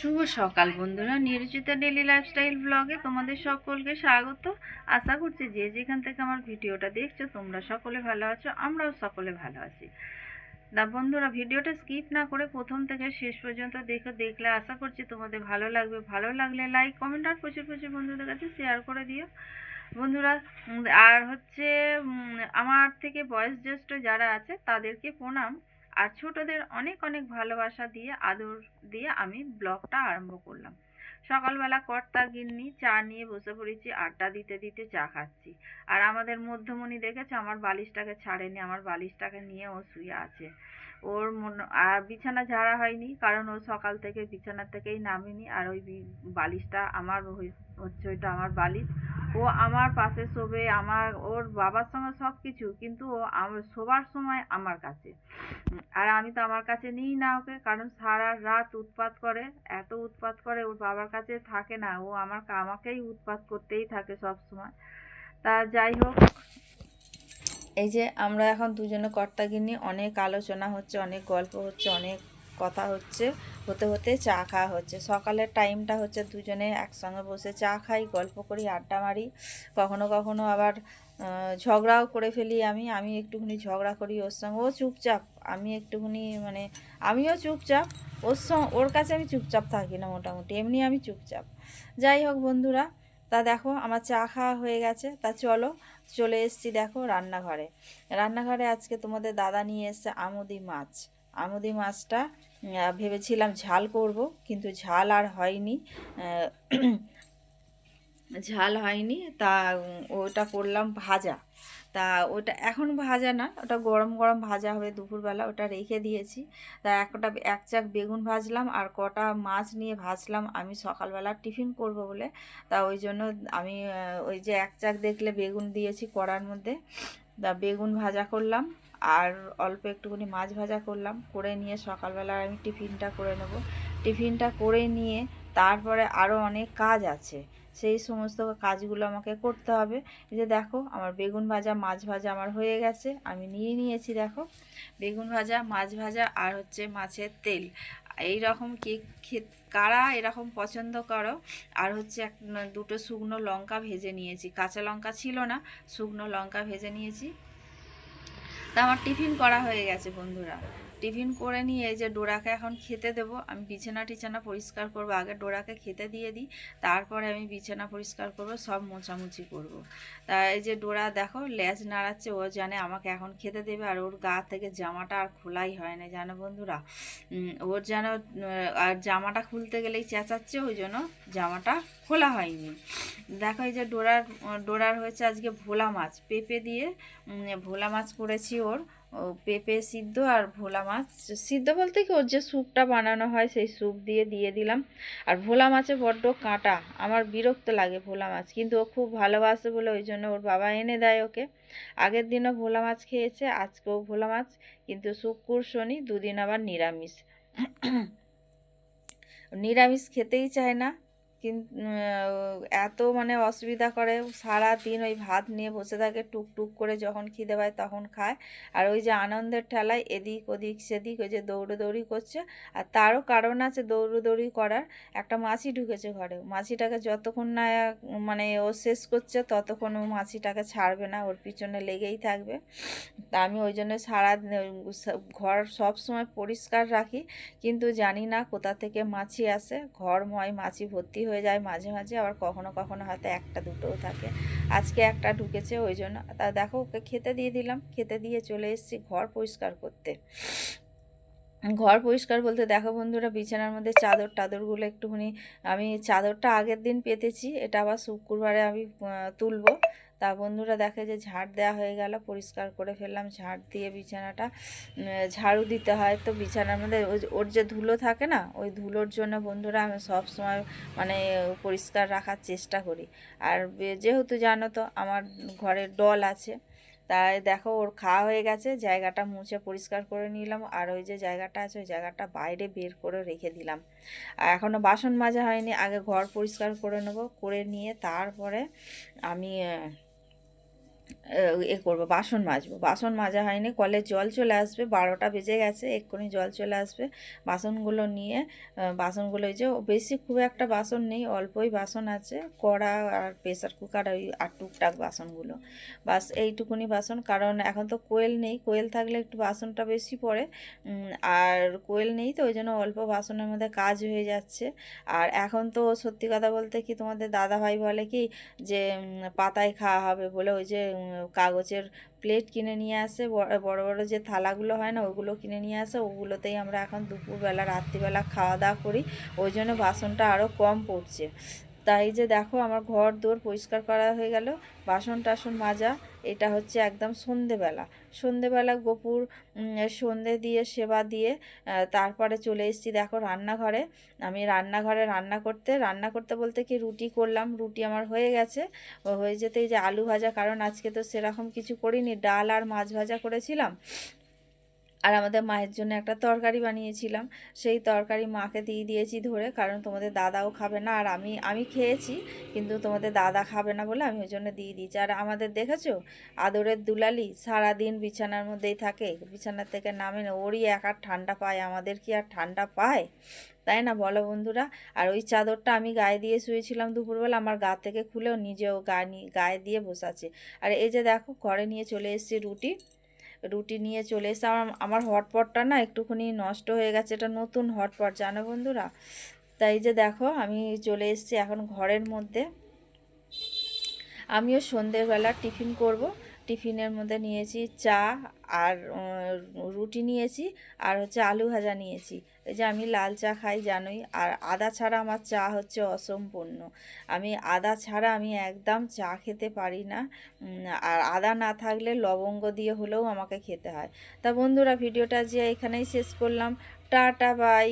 শুভ সকাল বন্ধুরা। নিরুচিতা daily lifestyle ব্লগে তোমাদের সকলকে স্বাগত। আশা করছি যে যেখান থেকে আমার ভিডিওটা দেখছ, তোমরা সকলে ভালো আছো, আমরাও সকলে ভালো আছি। দা বন্ধুরা, ভিডিওটা স্কিপ না করে প্রথম থেকে শেষ পর্যন্ত দেখে দেখলে আশা করছি তোমাদের ভালো লাগবে। ভালো লাগলে লাইক কমেন্ট আর প্রচুর প্রচুর বন্ধুদের কাছে শেয়ার করে দিও। বন্ধুরা, আর হচ্ছে আমার থেকে বয়স জ্যেষ্ঠ যারা আছে, তাদেরকে প্রণাম। আর ছোটদের অনেক অনেক ভালোবাসা দিয়ে, আদর দিয়ে আমি ব্লগটা আরম্ভ করলাম। সকালবেলা কর্তা, গিন্নি, চা নিয়ে বসে পড়েছি, আড্ডা দিতে দিতে চা খাচ্ছি। আর আমাদের মধ্যমণি দেখেছে? আমার বালিশটাকে ছাড়েনি, আমার বালিশটাকে নিয়ে ও শুয়ে আছে। ওর মন, আর বিছানা ঝাড়া হয়নি, কারণ ও সকাল থেকে বিছানা থেকেই নামেনি। আর ওই বালিশটা আমার হচ্ছে ওইটা আমার বালিশ। ও আমার পাশে শোবে, আমার, ওর বাবার সঙ্গে সব কিছু কিন্তু ও আমার শোবার সময় আমার কাছে। আর আমি তো আমার কাছে নিই না ওকে, কারণ সারা রাত উৎপাত করে, এত উৎপাত করে ওর বাবার কাছে থাকে না। ও আমার আমাকেই উৎপাত করতেই থাকে সব সময়। তা যাই হোক। এই যে আমরা এখন দুজনে কর্তাগিনি অনেক আলোচনা হচ্ছে, অনেক গল্প হচ্ছে, অনেক কথা হচ্ছে, হতে হতে চা খাওয়া হচ্ছে। সকালের টাইমটা হচ্ছে দুজনে একসঙ্গে বসে চা খাই, গল্প করি, আড্ডা মারি। কখনো কখনো আবার ঝগড়াও করে ফেলি আমি। আমি একটুখানি ঝগড়া করি ওর সঙ্গে। ও চুপচাপ, আমি একটুখানি মানে আমিও চুপচাপ। ওর সঙ্গে ওর কাছে আমি চুপচাপ থাকি না মোটামুটি, এমনি আমি চুপচাপ। যাই হোক বন্ধুরা, তা দেখো আমার চা খাওয়া হয়ে গেছে। তা চলো, চলে এসেছি দেখো রান্নাঘরে। রান্নাঘরে আজকে তোমাদের দাদা নিয়ে এসছে আমুদি মাছ। আমুদি মাছটা ভেবেছিলাম ঝাল করব, কিন্তু ঝাল আর হয়নি। ঝাল হয়নি, তা ওটা করলাম ভাজা। তা, ওটা এখন ভাজা না, ওটা গরম গরম ভাজা হবে দুপুরবেলা, ওটা রেখে দিয়েছি। তা একটা এক চাক বেগুন ভাজলাম, আর কটা মাছ নিয়ে ভাজলাম। আমি সকালবেলা টিফিন করব বলে, তা, ওই জন্য আমি ওই যে এক চাক দেখলে বেগুন দিয়েছি কড়ার মধ্যে। তা, বেগুন ভাজা করলাম। আর অল্প একটুখানি মাছ ভাজা করলাম, করে নিয়ে সকালবেলা আমি টিফিনটা করে নেব। টিফিনটা করে নিয়ে তারপরে আরও অনেক কাজ আছে। সেই সমস্ত কাজগুলো আমাকে করতে হবে। যে দেখো, আমার বেগুন ভাজা, মাছ ভাজা আমার হয়ে গেছে। আমি নিয়ে নিয়েছি দেখো, বেগুন ভাজা, মাছ ভাজা আর হচ্ছে মাছের তেল। এই রকম কি খে- কারা এরকম পছন্দ করো? আর হচ্ছে এক, দুটো শুকনো লঙ্কা ভেজে নিয়েছি। কাঁচা লঙ্কা ছিল না, শুকনো লঙ্কা ভেজে নিয়েছি। তা আমার টিফিন করা হয়ে গেছে বন্ধুরা। টিফিন করে নিয়ে এই যে ডোরাকে এখন খেতে দেবো। আমি বিছানা টিছানা পরিষ্কার করব, আগে ডোরাকে খেতে দিয়ে দিই, তারপরে আমি বিছানা পরিষ্কার করব, সব মোছামুছি করব। তা এই যে ডোরা দেখো লেজ নাড়াচ্ছে, ও জানে আমাকে এখন খেতে দেবে, আর ওর গা থেকে জামাটা আর খোলাই হয় না, জানো বন্ধুরা? ওর যেন আর জামাটা খুলতে গেলেই চেঁচাচ্ছে, ওই জন্য জামাটা খোলা হয়নি। দেখো এই যে ডোরার ডোরার হয়েছে আজকে ভোলা মাছ, পেঁপে দিয়ে ভোলা মাছ করেছি ওর। পেঁপে সিদ্ধ আর ভোলা মাছ। সিদ্ধ বলতে কি, ওর যে স্যুপটা বানানো হয় সেই স্যুপ দিয়ে দিয়ে দিলাম। আর ভোলা মাছে বড্ড কাঁটা, আমার বিরক্ত লাগে ভোলা মাছ। কিন্তু ও খুব ভালোবাসে বলে ওই জন্য ওর বাবা এনে দেয় ওকে। আগের দিনও ভোলা মাছ খেয়েছে, আজকেও ভোলা মাছ। কিন্তু শুক্র শনি দুদিন আবার নিরামিষ। নিরামিষ খেতেই চায় না। কিন্তু এত মানে অসুবিধা করে সারা দিন ওই ভাত নিয়ে বসে থাকে টুক টুক করে যখন খিদে পায় তখন খায়। আর ওই যে আনন্দের ঠেলায় এদিক ওদিক সেদিক ওই যে দৌড়োদৌড়ি করছে, আর তারও কারণ আছে দৌড়োদৌড়ি করার। একটা মাছি ঢুকেছে ঘরে, মাছিটাকে যতক্ষণ না মানে ও শেষ করছে ততক্ষণ ও মাছিটাকে ছাড়বে না, ওর পিছনে লেগেই থাকবে। তা আমি ওই জন্য সারা ঘর সব সময় পরিষ্কার রাখি, কিন্তু জানি না কোথা থেকে মাছি আসে। ঘরময় মাছি ভর্তি হয়ে যায় মাঝে মাঝে, আবার কখনো কখনো হয়তো একটা দুটোও থাকে। আজকে একটা ঢুকেছে ওই জন্য। তা দেখো, ওকে খেতে দিয়ে দিলাম। খেতে দিয়ে চলে এসেছি ঘর পরিষ্কার করতে। ঘর পরিষ্কার বলতে দেখো বন্ধুরা, বিছানার মধ্যে চাদর টাদরগুলো একটুখানি আমি, চাদরটা আগের দিন পেতেছি। এটা আবার শুক্রবারে আমি তুলবো। তা বন্ধুরা দেখে যে ঝাড় দেওয়া হয়ে গেল, পরিষ্কার করে ফেললাম। ঝাড় দিয়ে বিছানাটা ঝাড়ু দিতে হয়। তো বিছানার মধ্যে ওর যে ধুলো থাকে না, ওই ধুলোর জন্য বন্ধুরা আমি সব সময় মানে পরিষ্কার রাখার চেষ্টা করি। আর যেহেতু জানো তো, আমার ঘরে ডল আছে, তাই দেখো ওর খাওয়া হয়ে গেছে, জায়গাটা মুছে পরিষ্কার করে নিলাম। আর ওই যে জায়গাটা আছে, ওই জায়গাটা বাইরে বের করে রেখে দিলাম। আর এখনও বাসন মাজা হয়নি, আগে ঘর পরিষ্কার করে নেব, করে নিয়ে তারপরে আমি এ করব, বাসন মাজবো। বাসন মাজা হয়নি, কলে জল চলে আসবে, বারোটা বেজে গেছে, এক্ষুনি জল চলে আসবে। বাসনগুলো নিয়ে বাসনগুলো এই যে বেশি খুব একটা বাসন নেই, অল্পই বাসন আছে, কড়া আর প্রেসার কুকার, ওই আর টুকটাক বাসনগুলো। বাস এইটুকুনি বাসন, কারণ এখন তো কোয়েল নেই, কোয়েল থাকলে একটু বাসনটা বেশি পড়ে। আর কোয়েল নেই তো, ওই জন্য অল্প বাসনের মধ্যে কাজ হয়ে যাচ্ছে। আর এখন তো সত্যি কথা বলতে কি তোমাদের দাদা ভাই বলে কি যে পাতায় খাওয়া হবে বলে, ওই যে কাগজের প্লেট কিনে নিয়ে আসে। বড় বড় যে থালাগুলো হয় না, ওগুলো কিনে নিয়ে আসে। ওগুলোতেই আমরা এখন দুপুরবেলা, রাত্রিবেলা খাওয়া দাওয়া করি। ওই জন্য বাসনটা আরও কম পড়ছে। তাই যে দেখো আমার ঘর দোর পরিষ্কার করা হয়ে গেল, বাসন টাসন মাজা, এটা হচ্ছে একদম সন্ধেবেলা। সন্ধেবেলা গোপুর সন্ধে দিয়ে সেবা দিয়ে তারপরে চলে এসেছি দেখো রান্নাঘরে। আমি রান্নাঘরে রান্না করতে রান্না করতে বলতে কি রুটি করলাম, রুটি আমার হয়ে গেছে। হয়ে যেতেই যে আলু ভাজা, কারণ আজকে তো সেরকম কিছু করিনি, ডাল আর মাছ ভাজা করেছিলাম। আর আমাদের মায়ের জন্য একটা তরকারি বানিয়েছিলাম। সেই তরকারি মাকে দিয়ে দিয়েছি ধরে, কারণ তোমাদের দাদাও খাবে না আর আমি আমি খেয়েছি, কিন্তু তোমাদের দাদা খাবে না বলে আমি ওই জন্য দিয়ে দিয়েছি। আর আমাদের দেখেছ? আদরের দুলালি সারাদিন বিছানার মধ্যেই থাকে, বিছানার থেকে নামে না, ওরই এক আর ঠান্ডা পায়, আমাদের কি আর ঠান্ডা পায়? তাই না বলো বন্ধুরা? আর ওই চাদরটা আমি গায়ে দিয়ে শুয়েছিলাম দুপুরবেলা, আমার গা থেকে খুলেও নিজেও নিয়ে গায়ে দিয়ে বসাচ্ছে। আর এই যে দেখো, ঘরে নিয়ে চলে এসেছি রুটি। রুটি নিয়ে চলে এসে আমার আমার হটপটটা না একটুখানি নষ্ট হয়ে গেছে। এটা নতুন হটপট, জানো বন্ধুরা? তাই যে দেখো, আমি চলে এসেছি এখন ঘরের মধ্যে। আমিও সন্ধ্যেবেলা টিফিন করব। টিফিনের মধ্যে নিয়েছি চা আর রুটি নিয়েছি আর হচ্ছে আলু ভাজা নিয়েছি। এই যে আমি লাল চা খাই জানোই, আর আদা ছাড়া আমার চা হচ্ছে অসম্পূর্ণ। আমি আদা ছাড়া আমি একদম চা খেতে পারি না আর আদা না থাকলে লবঙ্গ দিয়ে হলেও আমাকে খেতে হয়। তা বন্ধুরা, ভিডিওটা যে এখানেই শেষ করলাম। Tata, bye.